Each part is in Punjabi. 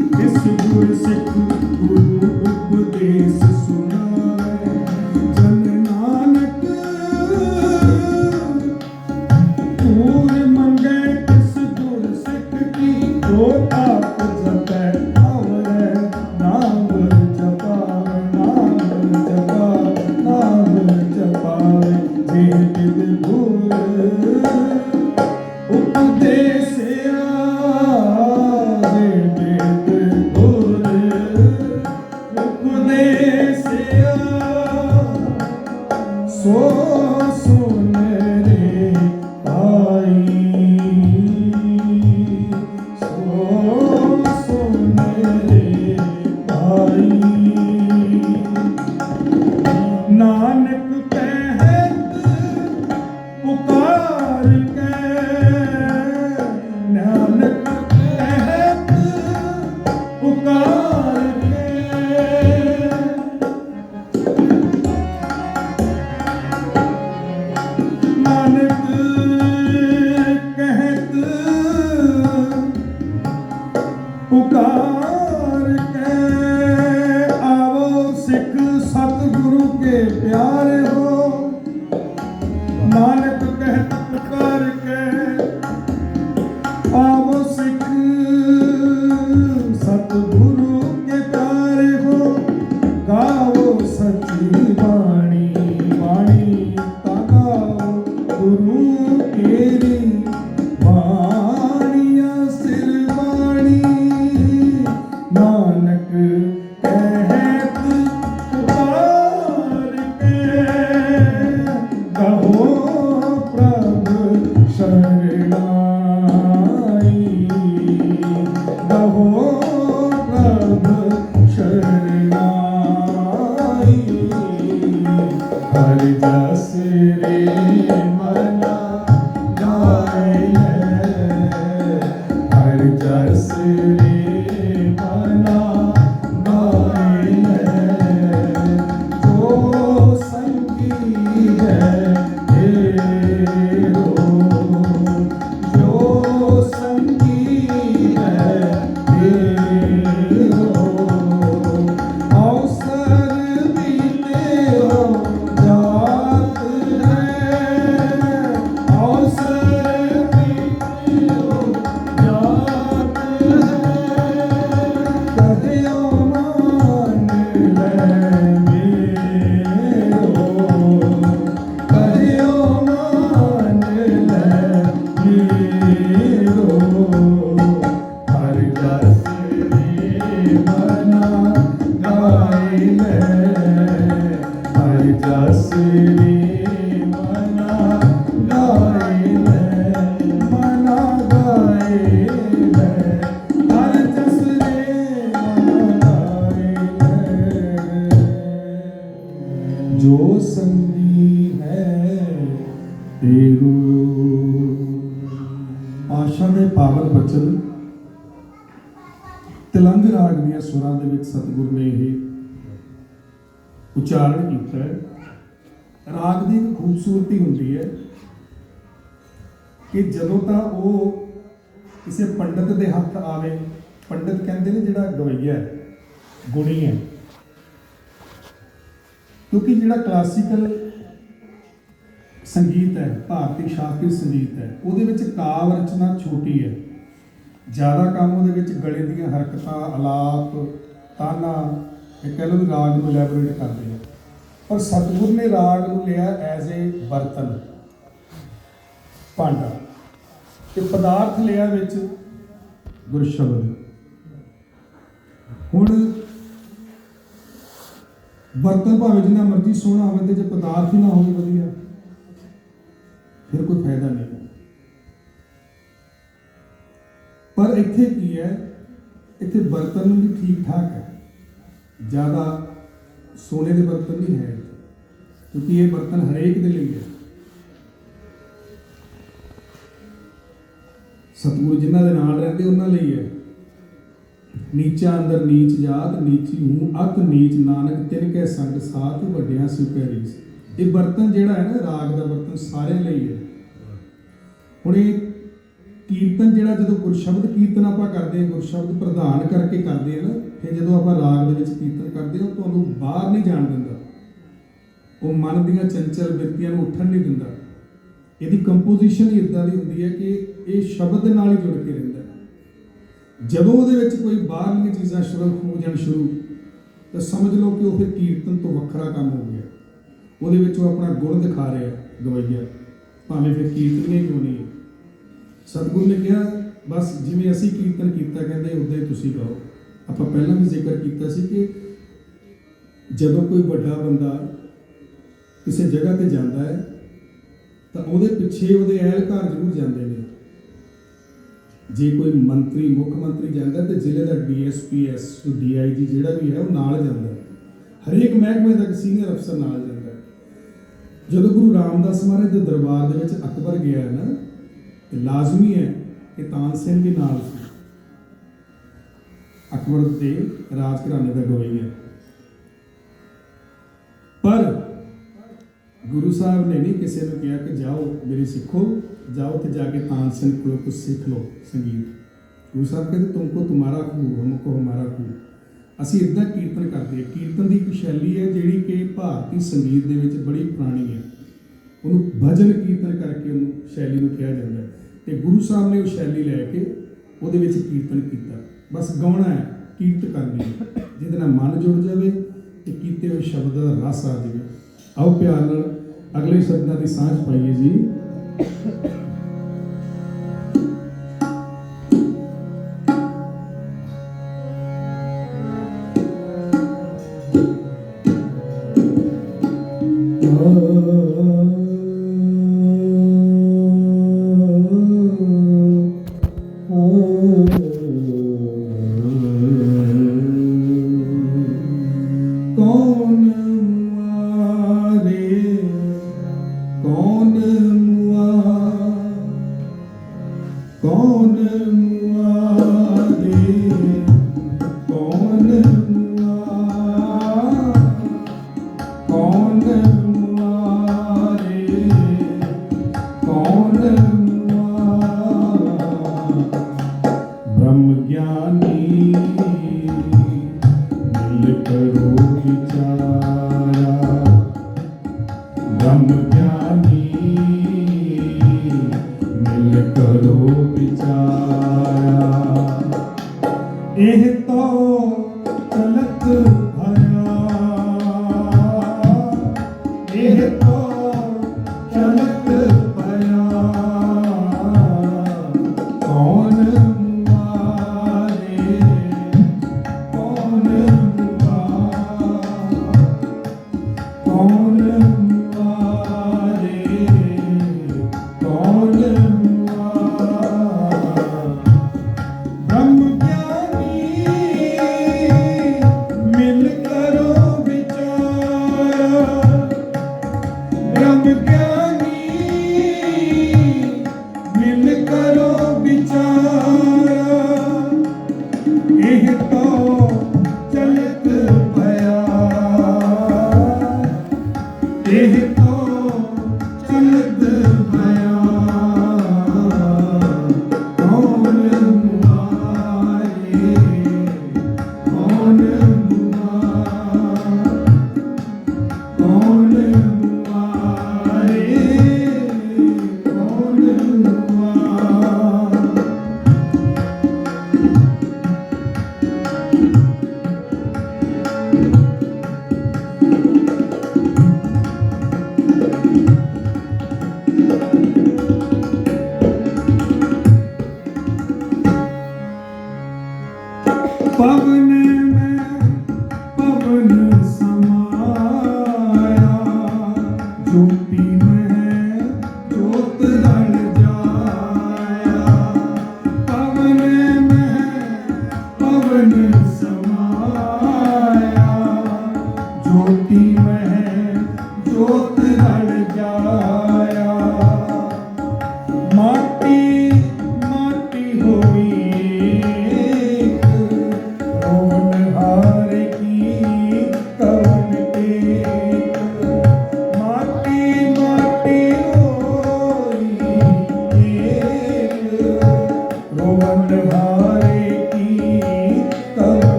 ਇਸ ਗੁਰ ਸਿੱਖ ਗੁਰੂ ਪਾਵਨ ਬਚਨ। ਤਿਲੰਗ ਰਾਗ ਦੀਆਂ ਸੁਰਾਂ ਦੇ ਵਿੱਚ ਸਤਿਗੁਰ ਨੇ ਇਹ ਉਚਾਰਨ ਕੀਤਾ ਹੈ। ਰਾਗ ਦੀ ਇੱਕ ਖੂਬਸੂਰਤੀ ਹੁੰਦੀ ਹੈ ਕਿ ਜਦੋਂ ਤਾਂ ਉਹ ਕਿਸੇ ਪੰਡਤ ਦੇ ਹੱਥ ਆਵੇ, ਪੰਡਤ ਕਹਿੰਦੇ ਨੇ ਜਿਹੜਾ ਗਵਈਆ ਹੈ, ਗੁਣੀ ਹੈ। ਕਿਉਂਕਿ ਜਿਹੜਾ ਕਲਾਸੀਕਲ ਸੰਗੀਤ ਹੈ, ਭਾਰਤੀ ਸ਼ਾਸਤਰੀ ਸੰਗੀਤ ਹੈ। ਉਹਦੇ ਵਿੱਚ ਕਾਵ ਰਚਨਾ ਛੋਟੀ ਹੈ। ਜ਼ਿਆਦਾ ਕੰਮ ਉਹਦੇ ਵਿੱਚ ਗਲੇ ਦੀਆਂ ਹਰਕਤਾਂ ਆਲਾਪ ਤਾਨਾ, ਇਹ ਕਹਿ ਲਓ ਵੀ ਰਾਗ ਨੂੰ ਐਲੈਬੋਰੇਟ ਕਰਦੇ ਆ ਪਰ ਸਤਿਗੁਰ ਨੇ ਰਾਗ ਨੂੰ ਲਿਆ ਐਜ਼ ਏ ਬਰਤਨ ਭਾਂਡਾ। ਤੇ ਪਦਾਰਥ ਲਿਆ ਵਿੱਚ ਗੁਰ ਹੁਣ ਬਰਤਨ ਭਾਵੇਂ ਜਿੰਨਾ ਮਰਜ਼ੀ ਸੋਹਣਾ ਹੋਵੇ ਤੇ ਜੇ ਪਦਾਰਥ ਹੀ ਨਾ ਹੋਵੇ, ਵਧੀਆ। ਫਿਰ ਕੋਈ ਫਾਇਦਾ ਨਹੀਂ ਹੈ ਪਰ ਇੱਥੇ ਕੀ ਹੈ, ਇੱਥੇ ਬਰਤਨ ਵੀ ਠੀਕ ਠਾਕ ਹੈ। ਜ਼ਿਆਦਾ ਸੋਨੇ ਦੇ ਬਰਤਨ ਨਹੀਂ ਹੈ ਕਿਉਂਕਿ ਇਹ ਬਰਤਨ ਹਰੇਕ ਦੇ ਲਈ ਹੈ। ਸਤਿਗੁਰੂ ਜਿਨ੍ਹਾਂ ਦੇ ਨਾਲ ਰਹਿੰਦੇ ਉਹਨਾਂ ਲਈ ਹੈ। ਨੀਚਾ ਅੰਦਰ ਨੀਚ ਜਾਤ, ਨੀਚੀ ਹੂੰ, ਅਤ ਨੀਚ ਨਾਨਕ, ਤਿਨ ਕੈ ਸੰਗ ਸਾਥ, ਵੱਡਿਆਂ ਸੁਪੈ ਰੀਸ। ਇਹ ਬਰਤਨ ਜਿਹੜਾ ਹੈ ਨਾ, ਰਾਗ ਦਾ ਬਰਤਨ ਸਾਰਿਆਂ ਲਈ ਹੈ। ਹੁਣ ਇਹ ਕੀਰਤਨ ਜਿਹੜਾ ਜਦੋਂ ਗੁਰਸ਼ਬਦ ਕੀਰਤਨ ਆਪਾਂ ਕਰਦੇ ਹਾਂ, ਗੁਰਸ਼ਬਦ ਪ੍ਰਧਾਨ ਕਰਕੇ ਕਰਦੇ ਹਾਂ ਨਾ, ਫਿਰ ਜਦੋਂ ਆਪਾਂ ਰਾਗ ਦੇ ਵਿੱਚ ਕੀਰਤਨ ਕਰਦੇ ਹਾਂ, ਉਹ ਤੁਹਾਨੂੰ ਬਾਹਰ ਨਹੀਂ ਜਾਣ ਦਿੰਦਾ। ਉਹ ਮਨ ਦੀਆਂ ਚੰਚਲ ਬਿਰਤੀਆਂ ਨੂੰ ਉੱਠਣ ਨਹੀਂ ਦਿੰਦਾ। ਇਹਦੀ ਕੰਪੋਜੀਸ਼ਨ ਹੀ ਇਦਾਂ ਦੀ ਹੁੰਦੀ ਹੈ ਕਿ ਇਹ ਸ਼ਬਦ ਦੇ ਨਾਲ ਹੀ ਜੁੜ ਕੇ ਰਹਿੰਦਾ ਜਦੋਂ ਉਹਦੇ ਵਿੱਚ ਕੋਈ ਬਾਹਰਲੀਆਂ ਚੀਜ਼ਾਂ ਸ਼ੁਰੂ ਹੋ ਜਾਣ ਸ਼ੁਰੂ, ਤਾਂ ਸਮਝ ਲਓ ਕਿ ਉਹ ਫਿਰ ਕੀਰਤਨ ਤੋਂ ਵੱਖਰਾ ਕੰਮ ਹੋ ਗਿਆ। ਉਹਦੇ ਵਿੱਚ ਉਹ ਆਪਣਾ ਗੁਣ ਦਿਖਾ ਰਿਹਾ ਗਵਈਆ। ਭਾਵੇਂ ਫਿਰ ਕੀਰਤਨ ਕਿਉਂ ਨਹੀਂ ਹੈ? ਸਤਿਗੁਰੂ ਨੇ ਕਿਹਾ, ਬਸ ਜਿਵੇਂ ਅਸੀਂ ਕੀਰਤਨ ਕੀਤਾ ਕਹਿੰਦੇ, ਉਦਾਂ ਹੀ ਤੁਸੀਂ ਗਾਓ ਆਪਾਂ ਪਹਿਲਾਂ ਵੀ ਜ਼ਿਕਰ ਕੀਤਾ ਸੀ ਕਿ ਜਦੋਂ ਕੋਈ ਵੱਡਾ ਬੰਦਾ ਕਿਸੇ ਜਗ੍ਹਾ ਤੇ ਜਾਂਦਾ ਹੈ, ਤਾਂ ਉਹਦੇ ਪਿੱਛੇ ਉਹਦੇ ਅਹਿਲਕਾਰ ਜ਼ਰੂਰ ਜਾਂਦੇ ਨੇ। ਜੇ ਕੋਈ ਮੰਤਰੀ, ਮੁੱਖ ਮੰਤਰੀ ਜਾਂਦਾ ਤੇ ਜ਼ਿਲ੍ਹੇ ਦਾ ਡੀਐਸਪੀਐਸ ਤੋਂ ਡੀਆਈਜੀ ਜਿਹੜਾ ਵੀ ਹੈ, ਉਹ ਨਾਲ ਜਾਂਦਾ ਹਰੇਕ ਮਹਿਕਮੇ ਦਾ ਸੀਨੀਅਰ ਅਫਸਰ ਨਾਲ ਜਾਂਦਾ ਜਦੋਂ ਗੁਰੂ ਰਾਮਦਾਸ ਮਹਾਰਾਜ ਦੇ ਦਰਬਾਰ ਦੇ ਵਿੱਚ ਅਕਬਰ ਗਿਆ ਨਾ, ਤੇ ਲਾਜ਼ਮੀ ਹੈ ਕਿ ਤਾਨ ਸਿੰਘ ਵੀ ਨਾਲ ਸੀ। ਅਕਬਰ ਦੇ ਰਾਜ ਘਰਾਣੇ ਦਾ ਗਵਾਈ ਹੈ ਪਰ ਗੁਰੂ ਸਾਹਿਬ ਨੇ ਨਹੀਂ ਕਿਸੇ ਨੂੰ ਕਿਹਾ ਕਿ ਜਾਓ ਮੇਰੀ ਸਿੱਖੋ, ਜਾਓ ਤੇ ਜਾ ਕੇ ਤਾਨ ਸਿੰਘ ਕੋਲੋਂ ਕੁਝ ਸਿੱਖ ਲਓ ਸੰਗੀਤ। ਗੁਰੂ ਸਾਹਿਬ ਕਹਿੰਦੇ, ਤੁਮਕੋ ਤੁਮਾਰਾ ਖੂਬ ਹਮਕੋ ਹਮਾਰਾ ਖੂਬ ਅਸੀਂ ਇਦਾਂ ਕੀਰਤਨ ਕਰਦੇ ਹਾਂ। ਕੀਰਤਨ ਦੀ ਇੱਕ ਸ਼ੈਲੀ ਹੈ ਜਿਹੜੀ ਕਿ ਭਾਰਤੀ ਸੰਗੀਤ ਦੇ ਵਿੱਚ ਬੜੀ ਪੁਰਾਣੀ ਹੈ। ਉਹਨੂੰ ਭਜਨ ਕੀਰਤਨ ਕਰਕੇ ਉਹਨੂੰ ਸ਼ੈਲੀ ਨੂੰ ਕਿਹਾ ਜਾਂਦਾ ਹੈ। ਤੇ ਗੁਰੂ ਸਾਹਿਬ ਨੇ ਉਹ ਸ਼ੈਲੀ ਲੈ ਕੇ ਉਹਦੇ ਵਿੱਚ ਕੀਰਤਨ ਕੀਤਾ। ਬਸ ਗਾਉਣਾ ਹੈ, ਕੀਰਤ ਕਰਨੀ ਹੈ। ਜਿਹਦੇ ਨਾਲ ਮਨ ਜੁੜ ਜਾਵੇ ਤੇ ਕੀਤੇ ਹੋਏ ਸ਼ਬਦ ਦਾ ਰਸ ਆ ਜਾਵੇ। ਆਓ ਪਿਆਰ ਨਾਲ ਅਗਲੇ ਸ਼ਬਦਾਂ ਦੀ ਸਾਂਝ ਪਾਈਏ ਜੀ। ਇਹ ਤੋ ਚਲਤ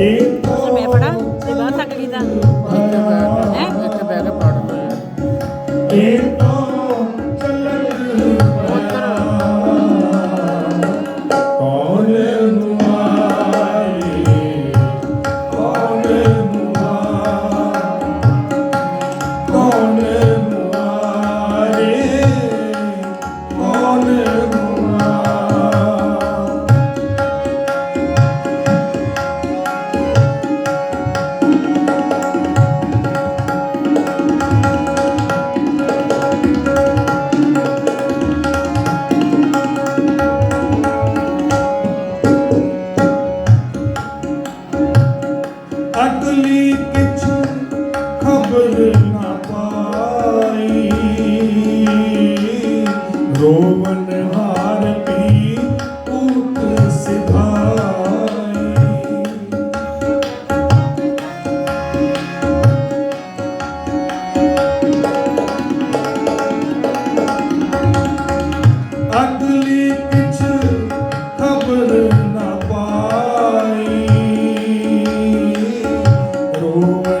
ਇੱਕ boa.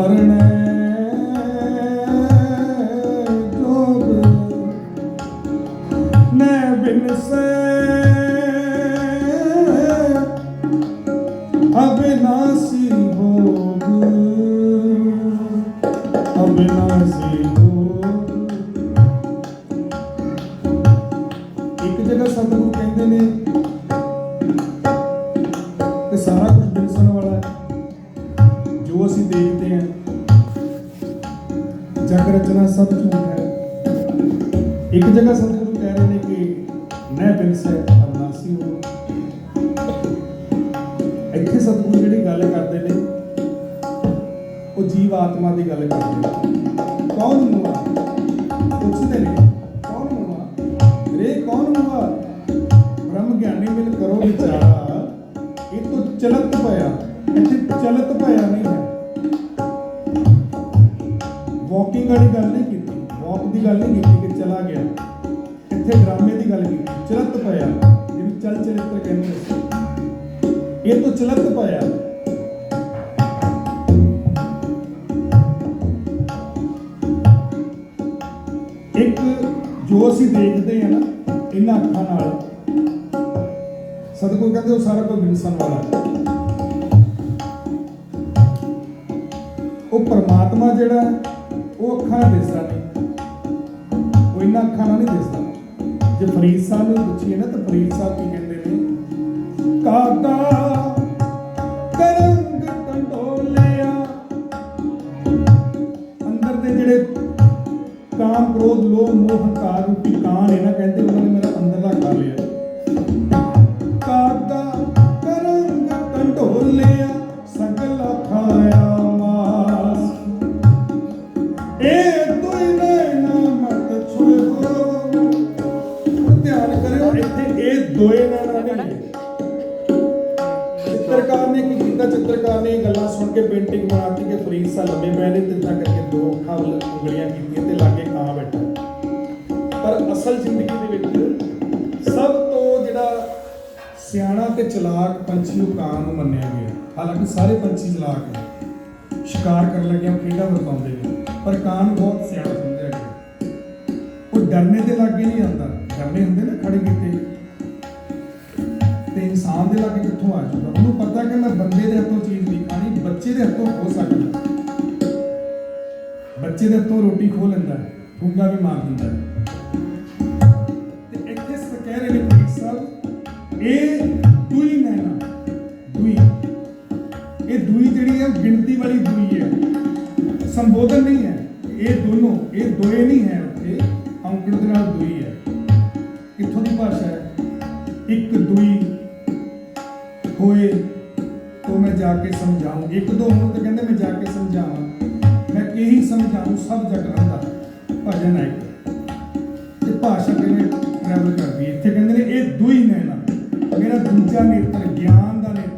ਮਰਨੇ ਜੀਵ ਆਤਮਾ ਦੀ ਗੱਲ ਕਰਦੇ ਕੌਣ ਹੁਆ ਪੁੱਛਦੇ ਨੇ, ਕੌਣ ਹੁਆ ਰੇ ਕੌਣ ਹੁਆ ਬ੍ਰਹਮ ਗਿਆਨੀ ਮਿਲ ਕਰੋ ਵਿਚਾਰ। ਇਹ ਤੋਂ ਚਲਤ ਪਿਆ। ਇੱਕ ਜੋ ਅਸੀਂ ਦੇਖਦੇ ਹਾਂ ਨਾ ਇਹਨਾਂ ਅੱਖਾਂ ਨਾਲ, ਸਤਿਗੁਰੂ ਕਹਿੰਦੇ ਉਹ ਸਾਰਾ ਕੁਝ ਵਿਨਸਣ ਵਾਲਾ ਉਹ ਪਰਮਾਤਮਾ ਜਿਹੜਾ ਉਹ ਅੱਖਾਂ ਨਾਲ ਦਿਸਦਾ ਨਹੀਂ। ਉਹ ਇਹਨਾਂ ਅੱਖਾਂ ਨਾਲ ਨਹੀਂ ਦਿਸਦਾ। ਜੇ ਫਰੀਦ ਸਾਹਿਬ ਨੂੰ ਪੁੱਛੀਏ ਨਾ, ਤਾਂ ਫਰੀਦ ਸਾਹਿਬ ਕੀ ਕਹਿੰਦੇ ਨੇ? ਕਾਕਾ ਕ੍ਰੋਧ ਲੋਭ ਮੋਹ ਹੰਕਾਰ ਰੂਪੀ ਕਾਨ ਹੈ ਨਾ ਕਹਿੰਦੇ ਉਹਨਾਂ ਨੇ ਮੇਰਾ ਅੰਦਰਲਾ ਪੰਛੀ ਉਹ ਕਾਂ ਨੂੰ ਮੰਨਿਆ ਗਿਆ। ਹਾਲਾਂਕਿ ਸਾਰੇ ਪੰਛੀ ਚਲਾਕ ਨੇ। ਸ਼ਿਕਾਰ ਕਰਨ ਲੱਗਿਆਂ ਖੇਡਾਂ ਵਰਤਾਉਂਦੇ ਨੇ, ਪਰ ਕਾਂ ਨੂੰ ਬਹੁਤ ਸਿਆਣਾ ਸਮਝਿਆ ਗਿਆ। ਉਹ ਡਰਨੇ ਦੇ ਲਾਗੇ ਨਹੀਂ ਆਉਂਦਾ। ਡਰਨੇ ਹੁੰਦੇ ਨਾ ਖੜੇ ਕੀਤੇ। ਤੇ ਇਨਸਾਨ ਦੇ ਲਾਗੇ ਕਿੱਥੋਂ ਆ ਜਾਊਗਾ? ਉਹਨੂੰ ਪਤਾ ਕਿ ਮੈਂ ਬੰਦੇ ਦੇ ਹੱਥੋਂ ਚੀਜ਼ ਨਹੀਂ ਖਾਣੀ, ਬੱਚੇ ਦੇ ਹੱਥੋਂ ਹੋ ਸਕਦਾ। ਬੱਚੇ ਦੇ ਹੱਥੋਂ ਰੋਟੀ ਖੋ ਲੈਂਦਾ ਫੁੰਗਾ ਵੀ ਮਾਰ ਦਿੰਦਾ ਗਿਣਤੀ ਵਾਲੀ ਦੂਈ ਹੈ। ਸੰਬੋਧਨ ਨਹੀਂ ਹੈ। ਇਹ ਦੋਨੋਂ, ਇਹ ਦੋਏ ਨਹੀਂ ਹੈ ਉੱਥੇ। ਔਂਕੜ ਦੇ ਨਾਲ ਦੂਈ ਹੈ। ਕਿੱਥੋਂ ਦੀ ਭਾਸ਼ਾ ਹੈ? ਇੱਕ ਦੂਈ ਹੋਏ ਤੋ ਮੈਂ ਜਾ ਕੇ ਸਮਝਾਉਂ ਇੱਕ ਦੋ ਹੁਣ ਤਾਂ ਕਹਿੰਦੇ ਮੈਂ ਜਾ ਕੇ ਸਮਝਾਵਾਂ। ਮੈਂ ਇਹੀ ਸਮਝਾਉਂ ਸਭ ਜਗ ਦਾ ਭਜਨ ਹੈ ਤੇ ਭਾਸ਼ਾ ਕਿਵੇਂ ਟਰੈਵਲ ਕਰਦੀ ਹੈ? ਇੱਥੇ ਕਹਿੰਦੇ ਨੇ, ਇਹ ਦੂਈ ਨੈਣਾ। ਮੇਰਾ ਦੂਜਾ ਨੇਤਰ, ਗਿਆਨ ਦਾ ਨੇਤਰ।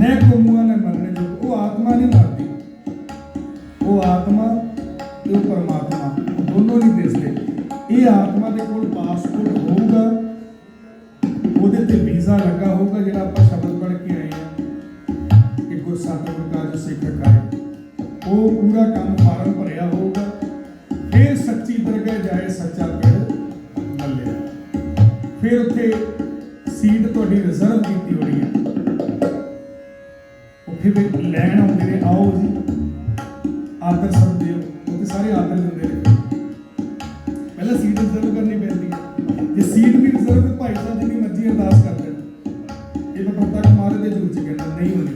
ਨੈ ਕੋਮੂਆ ਨੇ ਮਰਨੇ ਜੋ, ਉਹ ਆਤਮਾ ਨਹੀਂ ਮਰਦੀ। ਉਹ ਆਤਮਾ ਤੇ ਉਹ ਪਰਮਾਤਮਾ ਦੋਨੋਂ ਨਹੀਂ ਦਿਸਦੇ। ਇਹ ਆਤਮਾ ਦੇ ਕੋਲ ਪਾਸਪੋਰਟ ਹੋਊਗਾ, ਉਹਦੇ ਤੇ ਵੀਜ਼ਾ ਲੱਗਾ ਹੋਊਗਾ, ਜਿਹੜਾ ਆਪਾਂ ਸ਼ਬਦ ਪੜ੍ਹ ਕੇ ਆਏ ਆ ਕਿ ਗੁਰ ਸਤਿਗੁਰ ਸਿੱਖ ਕਾਇ ਉਹ ਪੂਰਾ ਕੰਮ ਰਿਜ਼ਰਵ ਕਰਨੀ ਪੈਂਦੀ ਹੈ। ਜੇ ਸੀਟ ਵੀ ਰਿਜ਼ਰਵ ਭਾਈ ਸਾਹਿਬ ਜਿੰਨੀ ਮਰਜ਼ੀ ਅਰਦਾਸ ਕਰ ਦੇਣ ਇਹ ਮੈਂ ਪਤਾ ਮਾਰੇ ਦੇ ਜੂਰ ਚ ਕਹਿੰਦਾ, ਨਹੀਂ ਹੋਣੀ